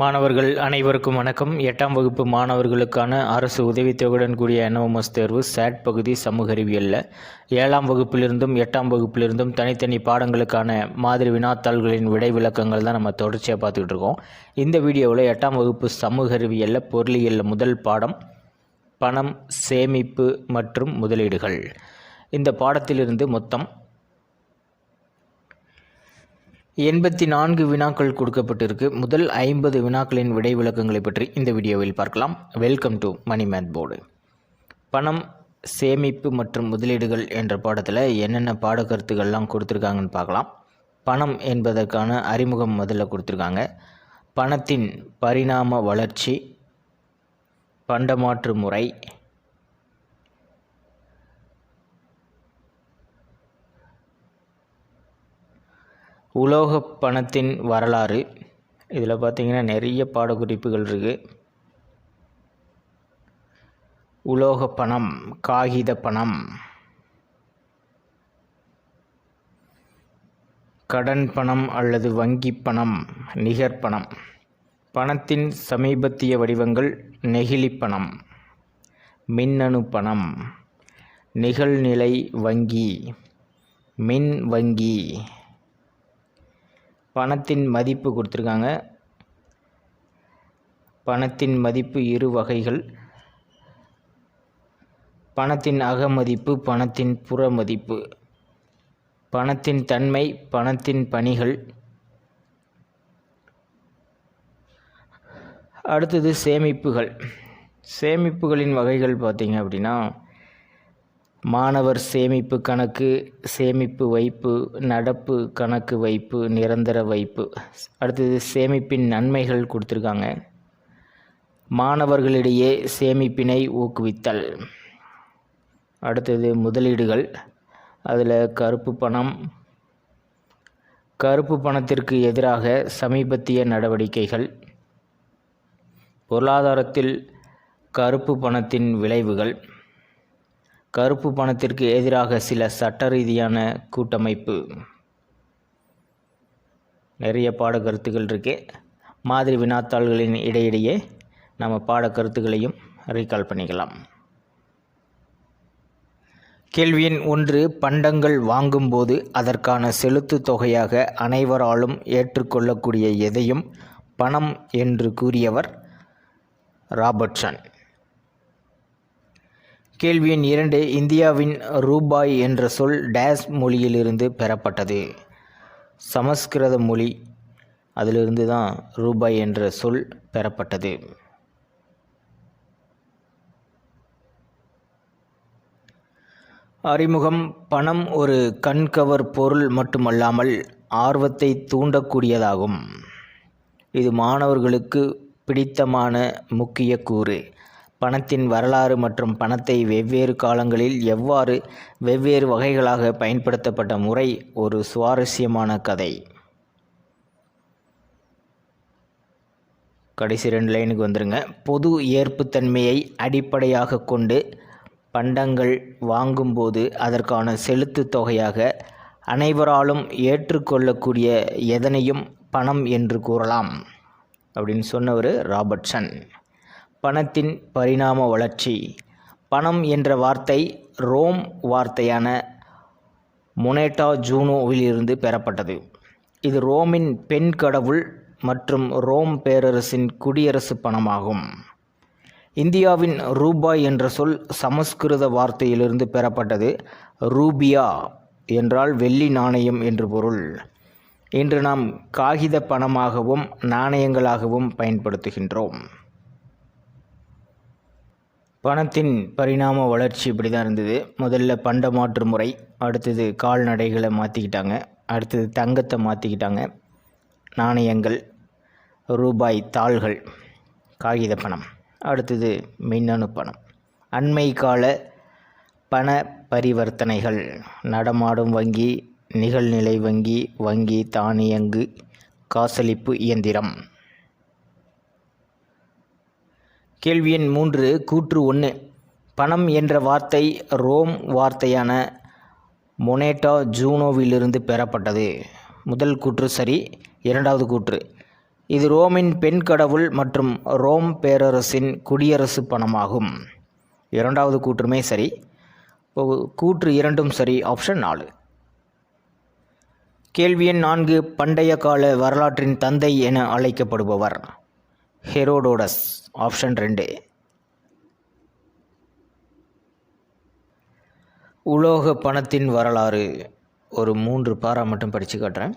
மாணவர்கள் அனைவருக்கும் வணக்கம். எட்டாம் வகுப்பு மாணவர்களுக்கான அரசு உதவித்தொகையுடன் கூடிய என்ஓஎம்எஸ் தேர்வு சேட் பகுதி சமூக அறிவியலில் ஏழாம் வகுப்பிலிருந்தும் எட்டாம் வகுப்பிலிருந்தும் தனித்தனி பாடங்களுக்கான மாதிரி வினாத்தாள்களின் விடை விளக்கங்கள் தான் நம்ம தொடர்ச்சியாக பார்த்துக்கிட்டு இருக்கோம். இந்த வீடியோவில் எட்டாம் வகுப்பு சமூக அறிவியலில் பொருளியலில் முதல் பாடம் பணம் சேமிப்பு மற்றும் முதலீடுகள். இந்த பாடத்திலிருந்து மொத்தம் எண்பத்தி நான்கு வினாக்கள் கொடுக்கப்பட்டிருக்கு. முதல் ஐம்பது வினாக்களின் விடை விளக்கங்களை பற்றி இந்த வீடியோவில் பார்க்கலாம். Welcome to money math board பணம் சேமிப்பு மற்றும் முதலீடுகள் என்ற பாடத்தில் என்னென்ன பாடக்கருத்துக்கள்லாம் கொடுத்துருக்காங்கன்னு பார்க்கலாம். பணம் என்பதற்கான அறிமுகம் முதல்ல கொடுத்துருக்காங்க. பணத்தின் பரிணாம வளர்ச்சி பண்டமாற்று முறை உலோகப் பணத்தின் வரலாறு. இதில் பார்த்தீங்கன்னா நிறைய பாடக்குறிப்புகள் இருக்குது உலோகப் பணம் காகித பணம் கடன் பணம் அல்லது வங்கி பணம் நிகர் பணம் பணத்தின் சமீபத்திய வடிவங்கள் நெகிழி பணம் மின்னணு பணம் நிகழ்நிலை வங்கி மின் வங்கி பணத்தின் மதிப்பு கொடுத்துருக்காங்க. பணத்தின் மதிப்பு இரு வகைகள். பணத்தின் அகமதிப்பு பணத்தின் புற மதிப்பு பணத்தின் தன்மை பணத்தின் பணிகள். அடுத்தது சேமிப்புகள். சேமிப்புகளின் வகைகள் பார்த்திங்க அப்படின்னா மாணவர் சேமிப்பு கணக்கு சேமிப்பு வைப்பு நடப்பு கணக்கு வைப்பு நிரந்தர வைப்பு. அடுத்தது சேமிப்பின் நன்மைகள் கொடுத்துருக்காங்க. மாணவர்களிடையே சேமிப்பினை ஊக்குவித்தல். அடுத்தது முதலீடுகள். அதில் கருப்பு பணம். கருப்பு பணத்திற்கு எதிராக சமீபத்திய நடவடிக்கைகள். பொருளாதாரத்தில் கருப்பு பணத்தின் விளைவுகள். கருப்பு பணத்திற்கு எதிராக சில சட்ட ரீதியான கூட்டமைப்பு. நிறைய பாடக்கருத்துக்கள் இருக்கு. மாதிரி வினாத்தாள்களின் இடையிடையே நம்ம பாடக்கருத்துக்களையும் ரீகால் பண்ணிக்கலாம். கேள்வியின் ஒன்று பண்டங்கள் வாங்கும்போது அதற்கான செலுத்து தொகையாக அனைவராலும் ஏற்றுக்கொள்ளக்கூடிய எதையும் பணம் என்று கூறியவர் ராபர்ட்சன். கேள்வி எண் இரண்டு இந்தியாவின் ரூபாய் என்ற சொல் டேஸ் மொழியிலிருந்து பெறப்பட்டது. சமஸ்கிருத மொழி அதிலிருந்து தான் ரூபாய் என்ற சொல் பெறப்பட்டது. அறிமுகம் பணம் ஒரு கண்கவர் பொருள் மட்டுமல்லாமல் ஆர்வத்தை தூண்டக்கூடியதாகும். இது மாணவர்களுக்கு பிடித்தமான முக்கிய கூறு. பணத்தின் வரலாறு மற்றும் பணத்தை வெவ்வேறு காலங்களில் எவ்வாறு வெவ்வேறு வகைகளாக பயன்படுத்தப்பட்ட முறை ஒரு சுவாரஸ்யமான கதை. கடைசி ரெண்டு லைனுக்கு வந்துருங்க. பொது ஏற்புத்தன்மையை அடிப்படையாக கொண்டு பண்டங்கள் வாங்கும்போது அதற்கான செலுத்து தொகையாக அனைவராலும் ஏற்றுக்கொள்ளக்கூடிய எதனையும் பணம் என்று கூறலாம். அப்படின்னு சொன்னவர் ராபர்ட்சன். பணத்தின் பரிணாம வளர்ச்சி. பணம் என்ற வார்த்தை ரோம் வார்த்தையான மொனேட்டா ஜூனோவிலிருந்து பெறப்பட்டது. இது ரோமின் பெண் கடவுள் மற்றும் ரோம் பேரரசின் குடியரசு பணமாகும். இந்தியாவின் ரூபாய் என்ற சொல் சமஸ்கிருத வார்த்தையிலிருந்து பெறப்பட்டது. ரூபியா என்றால் வெள்ளி நாணயம் என்று பொருள். இன்று நாம் காகித பணமாகவும் நாணயங்களாகவும் பயன்படுத்துகின்றோம். பணத்தின் பரிணாம வளர்ச்சி இப்படி தான் இருந்தது. முதல்ல பண்ட மாற்று முறை அடுத்தது கால்நடைகளை மாற்றிக்கிட்டாங்க அடுத்தது தங்கத்தை மாற்றிக்கிட்டாங்க நாணயங்கள் ரூபாய் தாள்கள் காகித பணம் அடுத்தது மின்னணு பணம். அண்மை கால பண பரிவர்த்தனைகள் நடமாடும் வங்கி நிகழ்நிலை வங்கி வங்கி தானியங்கு காசளிப்பு இயந்திரம். கேள்வி எண் மூன்று கூற்று ஒன்று. பணம் என்ற வார்த்தை ரோம் வார்த்தையான மொனேட்டா ஜூனோவிலிருந்து பெறப்பட்டது. முதல் கூற்று சரி இரண்டாவது கூற்று. இது ரோமின் பெண் கடவுள் மற்றும் ரோம் பேரரசின் குடியரசு பணமாகும். இரண்டாவது கூற்றுமே சரி. இப்போ கூற்று இரண்டும் சரி ஆப்ஷன் நாலு. கேள்வி எண் நான்கு பண்டைய கால வரலாற்றின் தந்தை என அழைக்கப்படுபவர். ஹெரோடோடஸ் ஆப்ஷன் ரெண்டு. உலோக பணத்தின் வரலாறு ஒரு மூன்று பாரா மட்டும் படித்து காட்டுறேன்.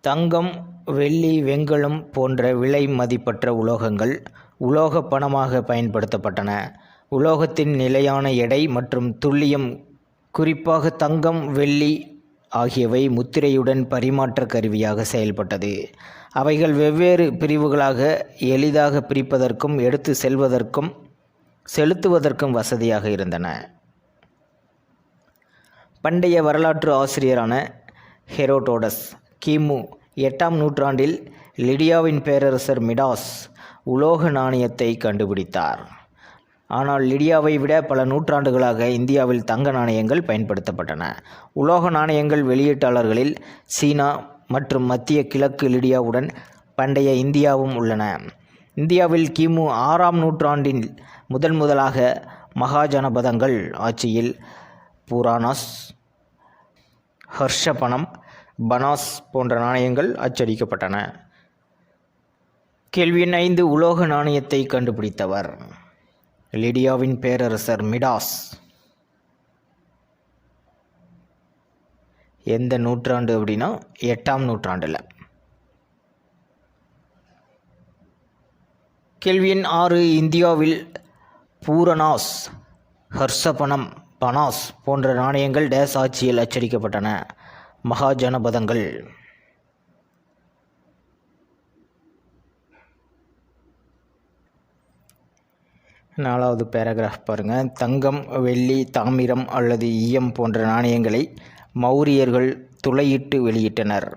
தங்கம் வெள்ளி வெங்கலம் போன்ற விலை மதிப்பற்ற உலோகங்கள் உலோக பணமாக பயன்படுத்தப்பட்டன. உலோகத்தின் நிலையான எடை மற்றும் துல்லியம் குறிப்பாக தங்கம் வெள்ளி ஆகியவை முத்திரையுடன் பரிமாற்ற கருவியாக செயல்பட்டது. அவைகள் வெவ்வேறு பிரிவுகளாக எளிதாக பிரிப்பதற்கும் எடுத்து செல்வதற்கும் செலுத்துவதற்கும் வசதியாக இருந்தன. பண்டைய வரலாற்று ஆசிரியரான ஹெரோடோடஸ் கிமு எட்டாம் நூற்றாண்டில் லிடியாவின் பேரரசர் மிடாஸ் உலோக நாணயத்தை கண்டுபிடித்தார். ஆனால் லிடியாவை விட பல நூற்றாண்டுகளாக இந்தியாவில் தங்க நாணயங்கள் பயன்படுத்தப்பட்டன. உலோக நாணயங்கள் வெளியீட்டாளர்களில் சீனா மற்றும் மத்திய கிழக்கு லிடியாவுடன் பண்டைய இந்தியாவும் உள்ளன. இந்தியாவில் கிமு ஆறாம் நூற்றாண்டின் முதன் முதலாக மகாஜனபதங்கள் ஆட்சியில் புராணாஸ் ஹர்ஷபணம் பனாஸ் போன்ற நாணயங்கள் அச்சடிக்கப்பட்டன. கேள்வி எண் ஐந்து உலோக நாணயத்தை கண்டுபிடித்தவர். லிடியாவின் பேரரசர் மிடாஸ். எந்த நூற்றாண்டு அப்படின்னா எட்டாம் நூற்றாண்டில். கேள்வி எண் ஆறு இந்தியாவில் பூரணாஸ் ஹர்ஷபணம் பனாஸ் போன்ற நாணயங்கள் டேஸ் ஆட்சியில் அச்சடிக்கப்பட்டன மகாஜனபதங்கள் நாலாவது பேராகிராஃப் பாருங்கள் தங்கம் வெள்ளி தாமிரம் அல்லது ஈயம் போன்ற நாணயங்களை மௌரியர்கள் துளையிட்டு வெளியிட்டனர்.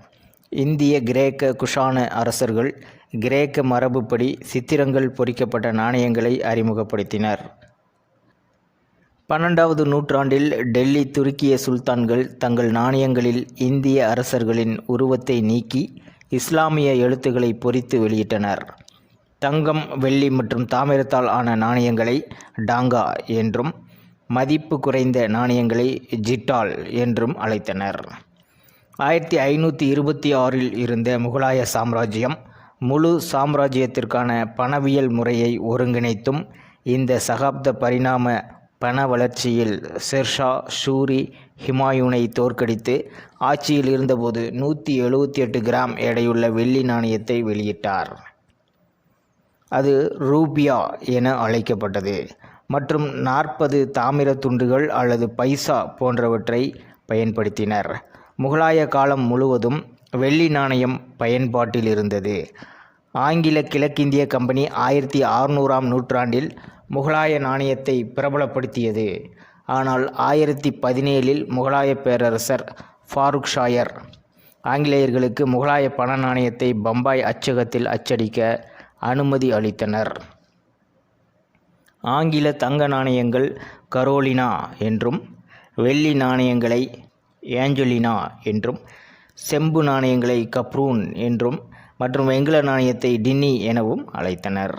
இந்திய கிரேக்க குஷான அரசர்கள் கிரேக்க மரபுப்படி சித்திரங்கள் பொறிக்கப்பட்ட நாணயங்களை அறிமுகப்படுத்தினர். பன்னெண்டாவது நூற்றாண்டில் டெல்லி துருக்கிய சுல்தான்கள் தங்கள் நாணயங்களில் இந்திய அரசர்களின் உருவத்தை நீக்கி இஸ்லாமிய எழுத்துக்களை பொறித்து வெளியிட்டனர். தங்கம் வெள்ளி மற்றும் தாமிரத்தால் ஆன நாணயங்களை டாங்கா என்றும் மதிப்பு குறைந்த நாணயங்களை ஜிட்டால் என்றும் அழைத்தனர். ஆயிரத்தி ஐநூற்றி இருபத்தி ஆறில் இருந்த முகலாய சாம்ராஜ்யம் முழு சாம்ராஜ்யத்திற்கான பணவியல் முறையை ஒருங்கிணைத்தும் இந்த சகாப்த பரிணாம பண வளர்ச்சியில் ஷெர்ஷா ஷூரி ஹிமாயூனை தோற்கடித்து ஆட்சியில் இருந்தபோது நூற்றி எழுபத்தி எட்டு கிராம் எடையுள்ள வெள்ளி நாணயத்தை வெளியிட்டார். அது ரூபியா என அழைக்கப்பட்டது. மற்றும் நாற்பது தாமிர துண்டுகள் அல்லது பைசா போன்றவற்றை பயன்படுத்தினர். முகலாய காலம் முழுவதும் வெள்ளி நாணயம் பயன்பாட்டில் இருந்தது. ஆங்கில கிழக்கிந்திய கம்பெனி ஆயிரத்தி அறுநூறாம் நூற்றாண்டில் முகலாய நாணயத்தை பிரபலப்படுத்தியது. ஆனால் ஆயிரத்தி பதினேழில் முகலாய பேரரசர் ஃபாரூக் ஷாயர் ஆங்கிலேயர்களுக்கு முகலாய பண நாணயத்தை பம்பாய் அச்சகத்தில் அச்சடிக்க அனுமதி அளித்தனர். ஆங்கில தங்க நாணயங்கள் கரோலினா என்றும் வெள்ளி நாணயங்களை ஏஞ்சலினா என்றும் செம்பு நாணயங்களை கப்ரூன் என்றும் மற்றும் வெங்கல நாணயத்தை டின்னி எனவும் அழைத்தனர்.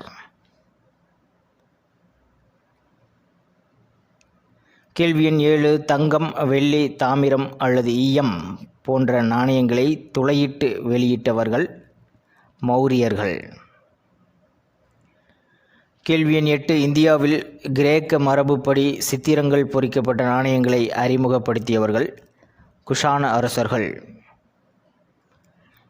கேள்வி எண் ஏழு தங்கம் வெள்ளி தாமிரம் அல்லது ஈயம் போன்ற நாணயங்களை துளையிட்டு வெளியிட்டவர்கள் மௌரியர்கள். கேள்வி எண் எட்டு இந்தியாவில் கிரேக்க மரபுப்படி சித்திரங்கள் பொறிக்கப்பட்ட நாணயங்களை அறிமுகப்படுத்தியவர்கள் குஷான அரசர்கள்.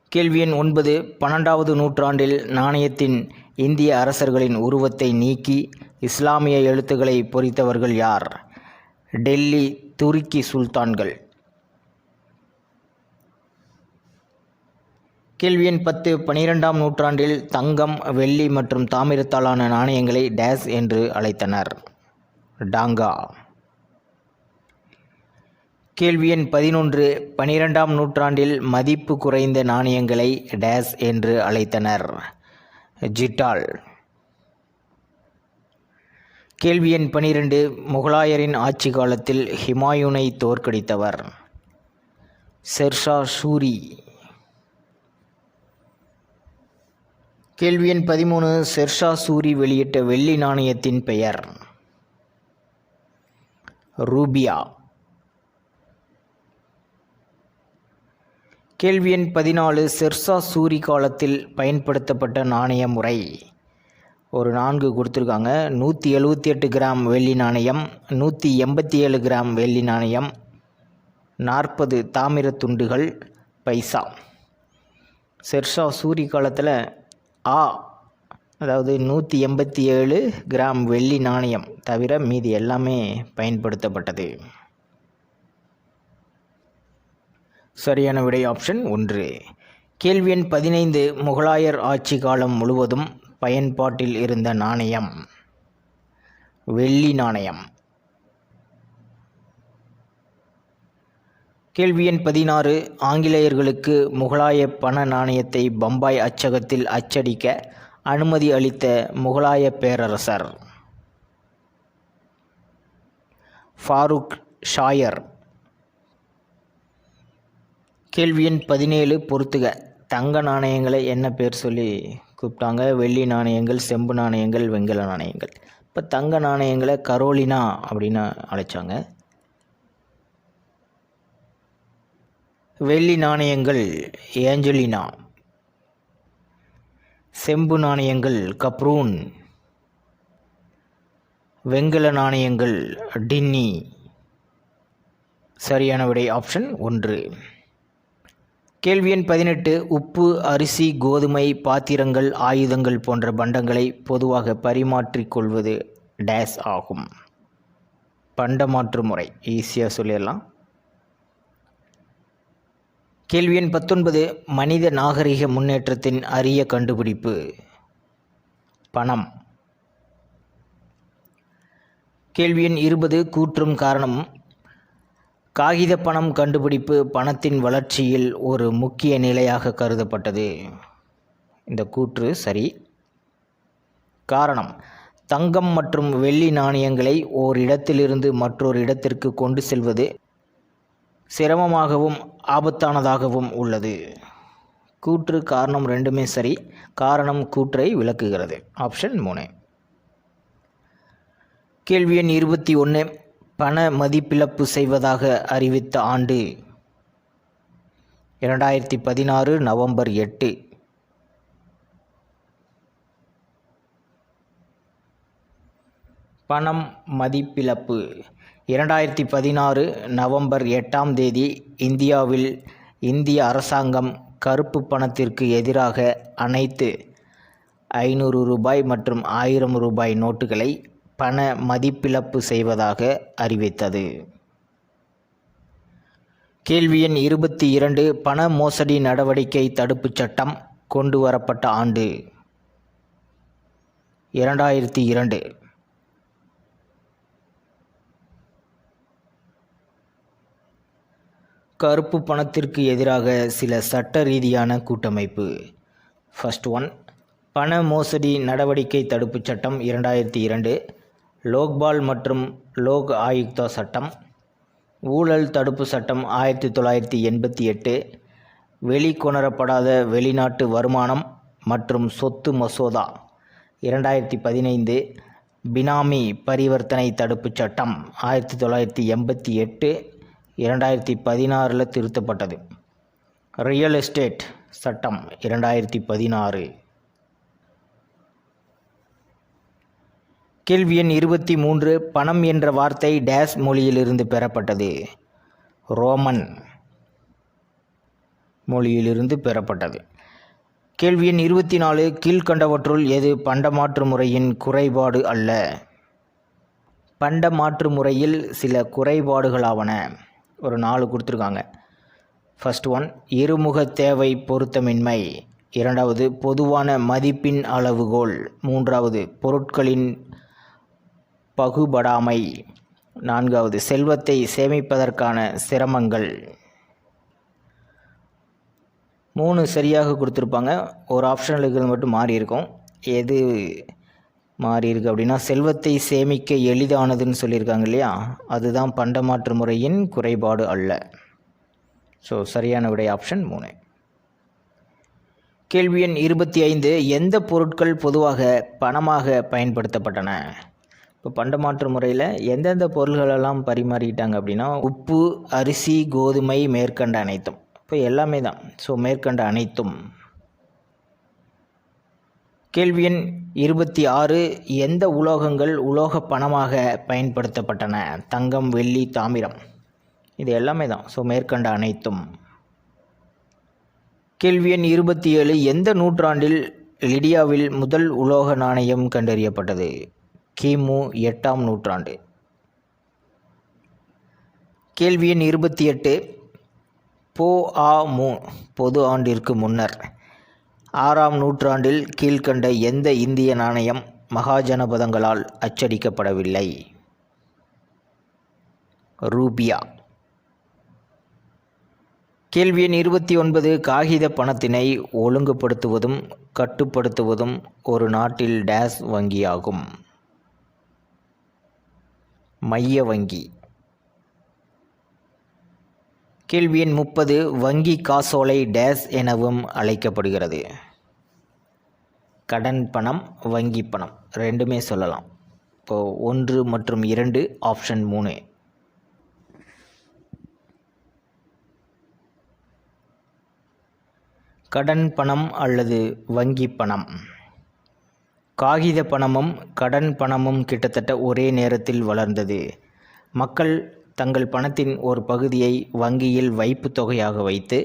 கேள்வி எண் ஒன்பது பன்னெண்டாவது நூற்றாண்டில் நாணயத்தின் இந்திய அரசர்களின் உருவத்தை நீக்கி இஸ்லாமிய எழுத்துக்களை பொறித்தவர்கள் யார்? டெல்லி துருக்கி சுல்தான்கள். கேள்வி எண் பத்து பனிரெண்டாம் நூற்றாண்டில் தங்கம் வெள்ளி மற்றும் தாமிரத்தாலான நாணயங்களை டேஸ் என்று அழைத்தனர். டாங்கா. கேள்வி எண் பதினொன்று பனிரெண்டாம் நூற்றாண்டில் மதிப்பு குறைந்த நாணயங்களை டேஸ் என்று அழைத்தனர். ஜிட்டால். கேள்வி எண் பனிரெண்டு முகலாயரின் ஆட்சி காலத்தில் ஹிமாயூனை தோற்கடித்தவர். செர்ஷா சூரி. கேள்வி எண் பதிமூணு ஷெர்ஷா சூரி வெளியிட்ட வெள்ளி நாணயத்தின் பெயர். ரூபியா. கேள்வி எண் பதினாலு செர்ஷா சூரி காலத்தில் பயன்படுத்தப்பட்ட நாணய முறை. ஒரு நான்கு கொடுத்துருக்காங்க. நூற்றி எழுபத்தி எட்டு கிராம் வெள்ளி நாணயம் நூற்றி எண்பத்தி ஏழு கிராம் வெள்ளி நாணயம் நாற்பது தாமிர துண்டுகள் பைசா. செர்ஷா சூரி காலத்தில் ஆ. அதாவது நூற்றி எண்பத்தி ஏழு கிராம் வெள்ளி நாணயம் தவிர மீதி எல்லாமே பயன்படுத்தப்பட்டது. சரியான விடை ஆப்ஷன் ஒன்று. கேள்வி எண் பதினைந்து முகலாயர் ஆட்சி காலம் முழுவதும் பயன்பாட்டில் இருந்த நாணயம். வெள்ளி நாணயம். கேள்வி எண் பதினாறு ஆங்கிலேயர்களுக்கு முகலாய பண நாணயத்தை பம்பாய் அச்சகத்தில் அச்சடிக்க அனுமதி அளித்த முகலாய பேரரசர். ஃபாரூக் ஷாயர். கேள்வி எண் பதினேழு பொறுத்துக. தங்க நாணயங்களை என்ன பேர் சொல்லி கூப்பிட்டாங்க? வெள்ளி நாணயங்கள் செம்பு நாணயங்கள் வெங்கல நாணயங்கள். இப்போ தங்க நாணயங்களை கரோலினா அப்படின்னு அழைச்சாங்க. வெள்ளி நாணயங்கள் ஏஞ்சலினா. செம்பு நாணயங்கள் கப்ரூன். வெங்கல நாணயங்கள் டின்னி. சரியான விடை ஆப்ஷன் ஒன்று. கேள்வி எண் பதினெட்டு உப்பு அரிசி கோதுமை பாத்திரங்கள் ஆயுதங்கள் போன்ற பண்டங்களை பொதுவாக பரிமாற்றிக் கொள்வது டேஸ் ஆகும். பண்டமாற்று முறை ஈஸியாக சொல்லிடலாம். கேள்வி எண் பத்தொன்பது மனித நாகரிக முன்னேற்றத்தின் அரிய கண்டுபிடிப்பு. பணம். கேள்வி எண் இருபது கூற்றும் காரணம். காகித பணம் கண்டுபிடிப்பு பணத்தின் வளர்ச்சியில் ஒரு முக்கிய நிலையாக கருதப்பட்டது. இந்த கூற்று சரி. காரணம். தங்கம் மற்றும் வெள்ளி நாணயங்களை ஓர் இடத்திலிருந்து மற்றொரு இடத்திற்கு கொண்டு செல்வது சிரமமாகவும் ஆபத்தானதாகவும் உள்ளது. கூற்று காரணம் ரெண்டுமே சரி. காரணம் கூற்றை விளக்குகிறது. ஆப்ஷன் மூணு. கேள்வி எண் இருபத்தி ஒன்று பண மதிப்பிழப்பு செய்வதாக அறிவித்த ஆண்டு. இரண்டாயிரத்தி பதினாறு நவம்பர் எட்டு. பணம் மதிப்பிழப்பு. இரண்டாயிரத்தி பதினாறு நவம்பர் எட்டாம் தேதி இந்தியாவில் இந்திய அரசாங்கம் கருப்பு பணத்திற்கு எதிராக அனைத்து ஐநூறு ரூபாய் மற்றும் ஆயிரம் ரூபாய் நோட்டுகளை பண மதிப்பிழப்பு செய்வதாக அறிவித்தது. கேள்வி எண் இருபத்தி இரண்டு பண மோசடி நடவடிக்கை தடுப்புச் சட்டம் கொண்டு வரப்பட்ட ஆண்டு. இரண்டாயிரத்தி இரண்டு கருப்பு பணத்திற்கு எதிராக சில சட்ட ரீதியான கூட்டமைப்பு. ஃபர்ஸ்ட் ஒன் பண மோசடி நடவடிக்கை தடுப்புச் சட்டம் இரண்டாயிரத்தி இரண்டு லோக்பால் மற்றும் லோக் ஆயுக்தா சட்டம். ஊழல் தடுப்பு சட்டம் ஆயிரத்தி தொள்ளாயிரத்தி எண்பத்தி எட்டு வெளிக்கொணரப்படாத வெளிநாட்டு வருமானம் மற்றும் சொத்து மசோதா. இரண்டாயிரத்தி பதினைந்து பினாமி பரிவர்த்தனை தடுப்புச் சட்டம் ஆயிரத்தி தொள்ளாயிரத்தி எண்பத்தி எட்டு இரண்டாயிரத்தி பதினாறில் திருத்தப்பட்டது. ரியல் எஸ்டேட் சட்டம் இரண்டாயிரத்தி பதினாறு. கேள்வி எண் இருபத்தி மூன்று பணம் என்ற வார்த்தை டேஸ் மொழியிலிருந்து பெறப்பட்டது. ரோமன் மொழியிலிருந்து பெறப்பட்டது. கேள்வி எண் இருபத்தி நாலு கீழ்கண்டவற்றுள் எது பண்டமாற்று முறையின் குறைபாடு அல்ல? பண்டமாற்று முறையில் சில குறைபாடுகளாவன. ஒரு நாலு கொடுத்துருக்காங்க. ஃபஸ்ட் ஒன் இருமுக தேவை பொருத்தமின்மை. இரண்டாவது பொதுவான மதிப்பின் அளவுகோல். மூன்றாவது பொருட்களின் பகுபடாமை. நான்காவது செல்வத்தை சேமிப்பதற்கான சிரமங்கள். மூணு சரியாக கொடுத்துருப்பாங்க. ஒரு ஆப்ஷனில் இருக்கிறது மட்டும் மாறி இருக்கும் எது மாறியிருக்கு அப்படின்னா செல்வத்தை சேமிக்க எளிதானதுன்னு சொல்லியிருக்காங்க இல்லையா? அதுதான் பண்டமாற்று முறையின் குறைபாடு அல்ல. ஸோ சரியான விடை ஆப்ஷன் மூணு. கேள்வி எண் இருபத்தி ஐந்து எந்த பொருட்கள் பொதுவாக பணமாக பயன்படுத்தப்பட்டன? இப்போ பண்டமாற்று முறையில் எந்தெந்த பொருள்களெல்லாம் பரிமாறிக்கிட்டாங்க அப்படின்னா உப்பு அரிசி கோதுமை மேற்கண்ட அனைத்தும். இப்போ எல்லாமே தான். ஸோ மேற்கண்ட அனைத்தும். கேள்வி எண் இருபத்தி ஆறு எந்த உலோகங்கள் உலோக பணமாக பயன்படுத்தப்பட்டன? தங்கம் வெள்ளி தாமிரம். இது எல்லாமே தான். ஸோ மேற்கண்ட அனைத்தும். கேள்வி எண் இருபத்தி ஏழு எந்த நூற்றாண்டில் லிடியாவில் முதல் உலோக நாணயம் கண்டறியப்பட்டது? கிமு எட்டாம் நூற்றாண்டு. கேள்வி எண் இருபத்தி எட்டு போ ஆ மு பொது ஆண்டிற்கு முன்னர். ஆறாம் நூற்றாண்டில் கீழ்கண்ட எந்த இந்திய நாணயம் மகாஜனபதங்களால் அச்சடிக்கப்படவில்லை? ரூபியா. கேள்வி எண் இருபத்தி ஒன்பது காகித பணத்தினை ஒழுங்குபடுத்துவதும் கட்டுப்படுத்துவதும் ஒரு நாட்டில் டேஸ் வங்கியாகும். மைய வங்கி. கேள்வி எண் முப்பது வங்கி காசோலை டேஸ் எனவும் அழைக்கப்படுகிறது. கடன் பணம் வங்கி பணம் ரெண்டுமே சொல்லலாம். இப்போது ஒன்று மற்றும் இரண்டு ஆப்ஷன் மூணு. கடன் பணம் அல்லது வங்கி பணம். காகித பணமும் கடன் பணமும் கிட்டத்தட்ட ஒரே நேரத்தில் வளர்ந்தது. மக்கள் தங்கள் பணத்தின் ஒரு பகுதியை வங்கியில் வைப்பு தொகையாக வைத்து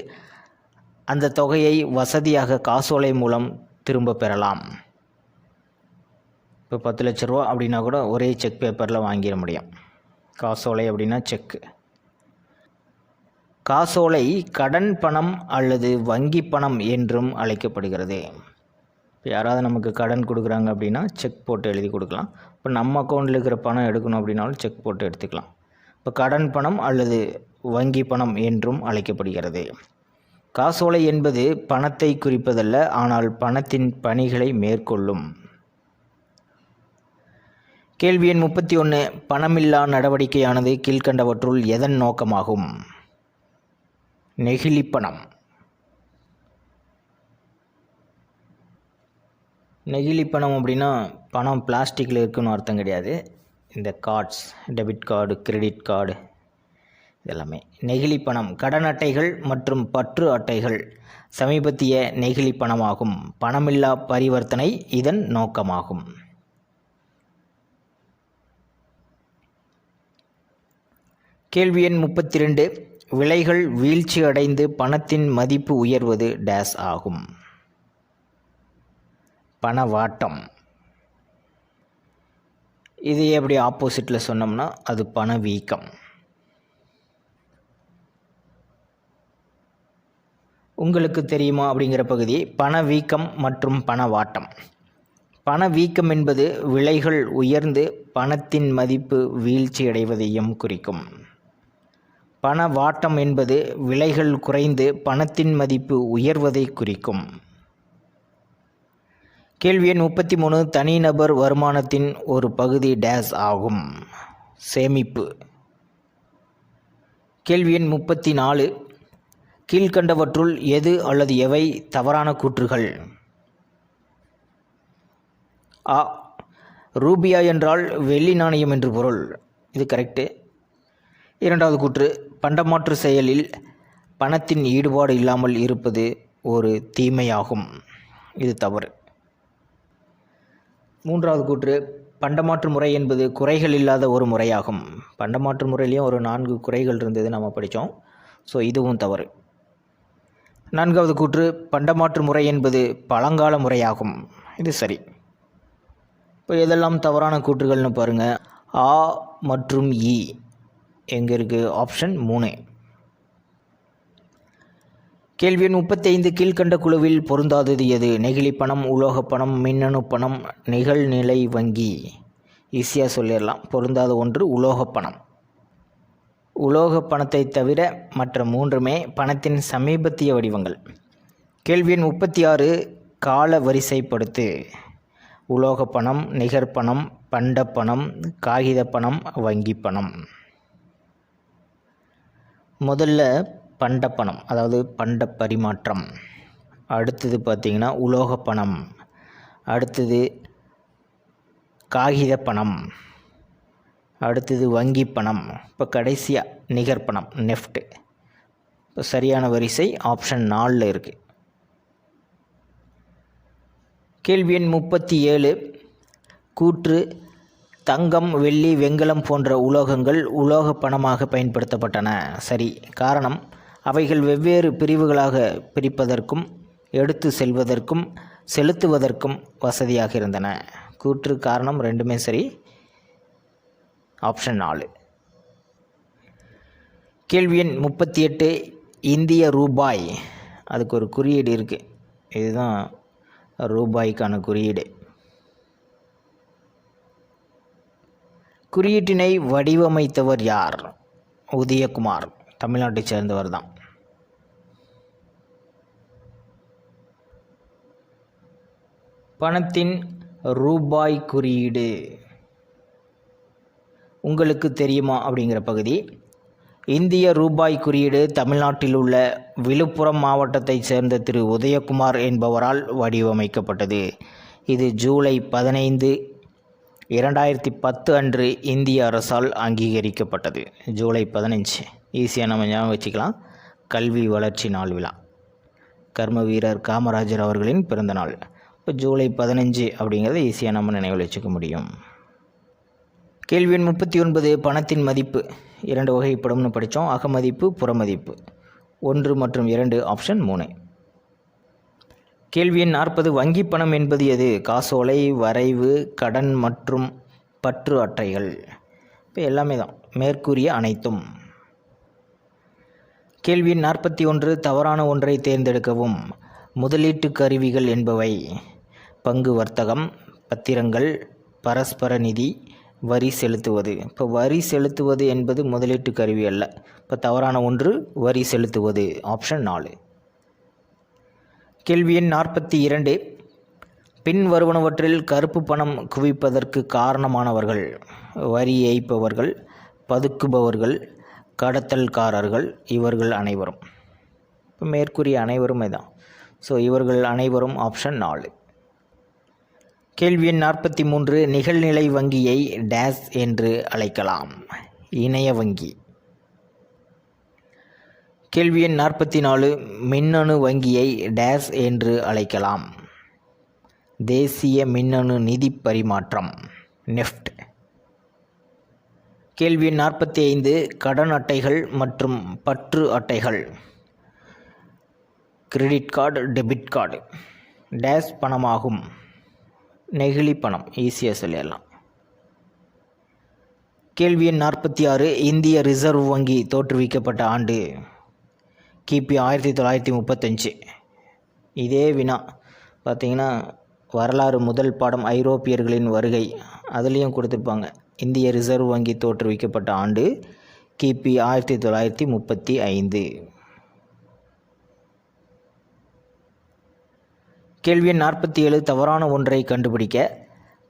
அந்த தொகையை வசதியாக காசோலை மூலம் திரும்ப பெறலாம். இப்போ பத்து லட்ச ரூபா அப்படின்னா கூட ஒரே செக் பேப்பரில் வாங்கிட முடியும். காசோலை அப்படின்னா செக்கு காசோலை கடன் பணம் அல்லது வங்கி பணம் என்றும் அழைக்கப்படுகிறது. இப்போ யாராவது நமக்கு கடன் கொடுக்குறாங்க அப்படின்னா செக் போட்டு எழுதி கொடுக்கலாம். இப்போ நம்ம அக்கௌண்ட்டில் இருக்கிற பணம் எடுக்கணும் அப்படின்னாலும் செக் போட்டு எடுத்துக்கலாம். இப்போ கடன் பணம் அல்லது வங்கி பணம் என்றும் அழைக்கப்படுகிறது. காசோலை என்பது பணத்தை குறிப்பதல்ல ஆனால் பணத்தின் பணிகளை மேற்கொள்ளும். கேள்வி எண் முப்பத்தி ஒன்று பணமில்லா நடவடிக்கையானது கீழ்கண்டவற்றுள் எதன் நோக்கமாகும்? நெகிழிப்பணம் நெகிழிப்பணம் அப்படின்னா பணம் பிளாஸ்டிக்கில் இருக்குன்னு அர்த்தம் கிடையாது. இந்த cards debit card credit card இதெல்லாமே. நெகிழி பணம் கடன் அட்டைகள் மற்றும் பற்று அட்டைகள் சமீபத்திய நெகிழி பணமாகும். பணமில்லா பரிவர்த்தனை இதன் நோக்கமாகும். கேள்வி எண் முப்பத்தி ரெண்டு விலைகள் வீழ்ச்சி அடைந்து பணத்தின் மதிப்பு உயர்வது டேஸ் ஆகும். பணவாட்டம். இது எப்படி ஆப்போசிட்டில் சொன்னோம்னா அது பணவீக்கம் உங்களுக்கு தெரியுமா அப்படிங்கிற பகுதி பணவீக்கம் மற்றும் பணவாட்டம் பணவீக்கம் என்பது விலைகள் உயர்ந்து பணத்தின் மதிப்பு வீழ்ச்சி அடைவதையும் குறிக்கும். பணவாட்டம் என்பது விலைகள் குறைந்து பணத்தின் மதிப்பு உயர்வதை குறிக்கும். கேள்வி எண் முப்பத்தி மூணு தனிநபர் வருமானத்தின் ஒரு பகுதி டேஸ் ஆகும். சேமிப்பு. கேள்வி எண் முப்பத்தி நாலு கீழ்கண்டவற்றுள் எது அல்லது எவை தவறான கூற்றுகள்? ஆ ரூபியா என்றால் வெள்ளி நாணயம் என்று பொருள். இது கரெக்டு இரண்டாவது கூற்று பண்டமாற்று செயலில் பணத்தின் ஈடுபாடு இல்லாமல் இருப்பது ஒரு தீமையாகும். இது தவறு. மூன்றாவது கூற்று பண்டமாற்று முறை என்பது குறைகள் இல்லாத ஒரு முறையாகும். பண்டமாற்று முறையிலையும் ஒரு நான்கு குறைகள் இருந்தது நம்ம படித்தோம் ஸோ இதுவும் தவறு. நான்காவது கூற்று பண்டமாற்று முறை என்பது பழங்கால முறையாகும். இது சரி. இப்போ எதெல்லாம் தவறான கூற்றுகள்னு பாருங்கள் ஆ மற்றும் இ. எங்கே இருக்குது ஆப்ஷன் மூணு. கேள்வி எண் முப்பத்தைந்து கீழ்கண்ட குழுவில் பொருந்தாதது எது? நெகிழி பணம் உலோகப் பணம் மின்னணு பணம் நிகழ்நிலை வங்கி. ஈஸியாக சொல்லிடலாம். பொருந்தாத ஒன்று உலோகப் பணம். உலோக பணத்தை தவிர மற்ற மூன்றுமே பணத்தின் சமீபத்திய வடிவங்கள். கேள்வி எண் முப்பத்தி ஆறு கால வரிசைப்படுத்து. உலோகப் பணம் நிகர்பணம் பண்டப்பணம் காகித பணம் வங்கி பணம். முதல்ல பண்டப்பணம் அதாவது பண்ட பரிமாற்றம் அடுத்தது பார்த்திங்கன்னா உலோக பணம் அடுத்தது காகித பணம் அடுத்தது வங்கி பணம் இப்போ கடைசியாக நிகர் பணம் நெஃப்ட். இப்போ சரியான வரிசை ஆப்ஷன் நாலில் இருக்குது கேள்வி எண் முப்பத்தி ஏழு. கூற்று தங்கம் வெள்ளி வெங்கலம் போன்ற உலோகங்கள் உலோக பணமாக பயன்படுத்தப்பட்டன. சரி காரணம் அவைகள் வெவ்வேறு பிரிவுகளாக பிரிப்பதற்கும் எடுத்து செல்வதற்கும் செலுத்துவதற்கும் வசதியாக இருந்தன. கூற்று காரணம் ரெண்டுமே சரி. ஆப்ஷன் நாலு. கேள்வி எண் முப்பத்தி எட்டு இந்திய ரூபாய். அதுக்கு ஒரு குறியீடு இருக்குது இதுதான் ரூபாய்க்கான குறியீடு. குறியீட்டினை வடிவமைத்தவர் யார்? உதயகுமார். தமிழ்நாட்டைச் சேர்ந்தவர் தான். பணத்தின் ரூபாய் குறியீடு. உங்களுக்கு தெரியுமா அப்படிங்கிற பகுதி. இந்திய ரூபாய் குறியீடு தமிழ்நாட்டில் உள்ள விழுப்புரம் மாவட்டத்தைச் சேர்ந்த திரு. உதயகுமார் என்பவரால் வடிவமைக்கப்பட்டது. இது ஜூலை பதினைந்து இரண்டாயிரத்தி பத்து அன்று இந்திய அரசால் அங்கீகரிக்கப்பட்டது. ஜூலை பதினஞ்சு. ஈஸியாக நம்ம ஞாபகம் வச்சுக்கலாம். கல்வி வளர்ச்சி நாள் விழா. கர்ம வீரர் காமராஜர் அவர்களின் பிறந்தநாள் இப்போ ஜூலை பதினஞ்சு அப்படிங்கிறத ஈஸியாக நம்ம நினைவில் வச்சுக்க முடியும். கேள்வி எண் முப்பத்தி ஒன்பது பணத்தின் மதிப்பு. இரண்டு வகைப்படும்னு படித்தோம். அகமதிப்பு புறமதிப்பு. ஒன்று மற்றும் இரண்டு ஆப்ஷன் மூணு. கேள்வி எண் நாற்பது வங்கி பணம் என்பது எது? காசோலை வரைவு கடன் மற்றும் பற்று அட்டைகள். இப்போ எல்லாமே தான். மேற்கூறிய அனைத்தும். கேள்வி எண் நாற்பத்தி ஒன்று தவறான ஒன்றை தேர்ந்தெடுக்கவும். முதலீட்டு கருவிகள் என்பவை. பங்கு வர்த்தகம் பத்திரங்கள் பரஸ்பர நிதி வரி செலுத்துவது. இப்போ வரி செலுத்துவது என்பது முதலீட்டு கருவி அல்ல. இப்போ தவறான ஒன்று வரி செலுத்துவது. ஆப்ஷன் நாலு. கேள்வி எண் நாற்பத்தி இரண்டு. பின் வருவனவற்றில் கருப்பு பணம் குவிப்பதற்கு காரணமானவர்கள் வரி ஏய்ப்பவர்கள் பதுக்குபவர்கள் கடத்தல்காரர்கள் இவர்கள் அனைவரும். இப்போ மேற்கூறிய அனைவருமே தான். ஸோ இவர்கள் அனைவரும் ஆப்ஷன் நாலு. கேள்வி எண் நாற்பத்தி மூன்று நிகழ்நிலை வங்கியை டேஸ் என்று அழைக்கலாம். இணைய வங்கி. கேள்வி எண் நாற்பத்தி நாலு மின்னணு வங்கியை டேஸ் என்று அழைக்கலாம். தேசிய மின்னணு நிதி பரிமாற்றம் நெஃப்ட். கேள்வி எண் நாற்பத்தி ஐந்து கடன் அட்டைகள் மற்றும் பற்று அட்டைகள். Credit card debit card. Days பணமாகும். நெகிழி பணம் ஈஸியாக சொல்லிடலாம். கேள்வி எண் நாற்பத்தி ஆறு இந்திய ரிசர்வ் வங்கி தோற்றுவிக்கப்பட்ட ஆண்டு கிபி ஆயிரத்தி தொள்ளாயிரத்தி முப்பத்தஞ்சு. இதே வினா பார்த்தீங்கன்னா வரலாறு முதல் பாடம் ஐரோப்பியர்களின் வருகை அதுலேயும் கொடுத்துருப்பாங்க. இந்திய ரிசர்வ் வங்கி தோற்றுவிக்கப்பட்ட ஆண்டு கிபி ஆயிரத்தி தொள்ளாயிரத்தி முப்பத்தி ஐந்து. கேள்வி எண் நாற்பத்தி ஏழு தவறான ஒன்றை கண்டுபிடிக்க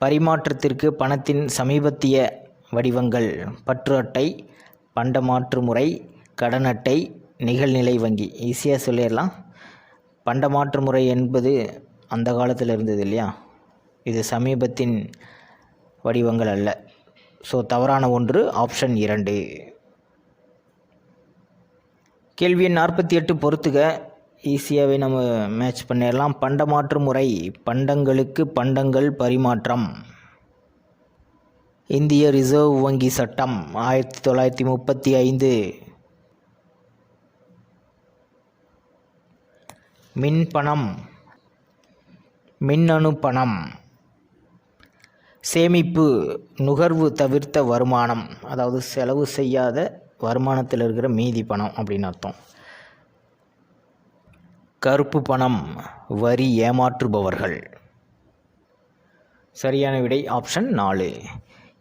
பரிமாற்றத்திற்கு பணத்தின் சமீபத்திய வடிவங்கள். பற்று அட்டை பண்டமாற்று முறை கடன் அட்டை நிகழ்நிலை வங்கி. ஈஸியாக சொல்லிடலாம். பண்டமாற்று முறை என்பது அந்த காலத்தில் இருந்தது இல்லையா? இது சமீபத்தின் வடிவங்கள் அல்ல. ஸோ தவறான ஒன்று ஆப்ஷன் இரண்டு. கேள்வி எண் நாற்பத்தி எட்டு பொறுத்துக. ஈஸியாகவே நம்ம மேட்ச் பண்ணிடலாம் பண்டமாற்று முறை. பண்டங்களுக்கு பண்டங்கள் பரிமாற்றம். இந்திய ரிசர்வ் வங்கி சட்டம். ஆயிரத்தி தொள்ளாயிரத்தி முப்பத்தி ஐந்து. மின் பணம் மின்னணு பணம். சேமிப்பு. நுகர்வு தவிர்த்த வருமானம். அதாவது செலவு செய்யாத வருமானத்தில் இருக்கிற மீதி பணம் அப்படின்னு அர்த்தம். கருப்பு பணம் வரி ஏமாற்றுபவர்கள். சரியான விடை ஆப்ஷன் நாலு.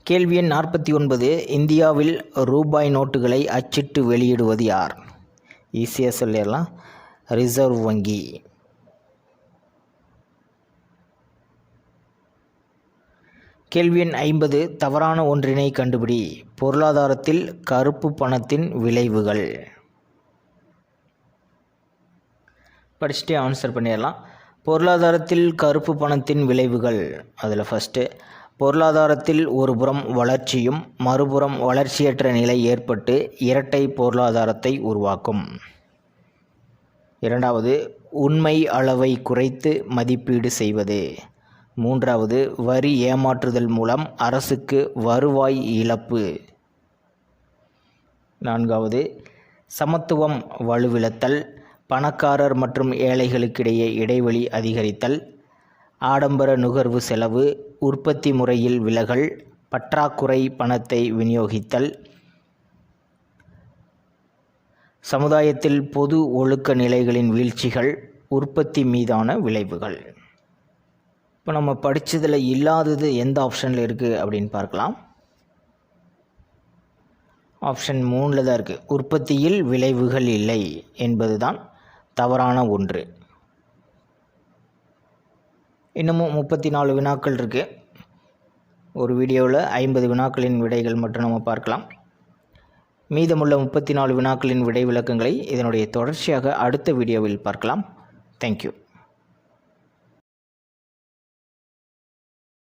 கேள்வி எண் நாற்பத்தி ஒன்பது இந்தியாவில் ரூபாய் நோட்டுகளை அச்சிட்டு வெளியிடுவது யார்? ஈஸியாக சொல்லிடலாம். ரிசர்வ் வங்கி. கேள்வி எண் ஐம்பது தவறான ஒன்றினை கண்டுபிடி. பொருளாதாரத்தில் கருப்பு பணத்தின் விளைவுகள். படிச்சுட்டே ஆன்சர் பண்ணிடலாம். பொருளாதாரத்தில் கருப்பு பணத்தின் விளைவுகள். அதில் ஃபஸ்ட்டு பொருளாதாரத்தில் ஒரு புறம் வளர்ச்சியும் மறுபுறம் வளர்ச்சியற்ற நிலை ஏற்பட்டு இரட்டை பொருளாதாரத்தை உருவாக்கும். இரண்டாவது உண்மை அளவை குறைத்து மதிப்பீடு செய்வது. மூன்றாவது வரி ஏமாற்றுதல் மூலம் அரசுக்கு வருவாய் இழப்பு. நான்காவது சமத்துவம் வலுவிழத்தல். பணக்காரர் மற்றும் ஏழைகளுக்கிடையே இடைவெளி அதிகரித்தல் ஆடம்பர நுகர்வு செலவு உற்பத்தி முறையில் விலகல் பற்றாக்குறை பணத்தை விநியோகித்தல் சமுதாயத்தில் பொது ஒழுக்க நிலைகளின் வீழ்ச்சிகள் உற்பத்தி மீதான விளைவுகள். இப்போ நம்ம படித்ததில் இல்லாதது எந்த ஆப்ஷனில் இருக்குது அப்படின்னு பார்க்கலாம். ஆப்ஷன் மூணில் தான் இருக்குது உற்பத்தியில் விளைவுகள் இல்லை என்பது தான் தவறான ஒன்று. இன்னமும் முப்பத்தி நாலு வினாக்கள் இருக்குது ஒரு வீடியோவில் ஐம்பது வினாக்களின் விடைகள் மட்டும் நம்ம பார்க்கலாம். மீதமுள்ள முப்பத்தி நாலு வினாக்களின் விடை விளக்கங்களை இதனுடைய தொடர்ச்சியாக அடுத்த வீடியோவில் பார்க்கலாம். தேங்க்யூ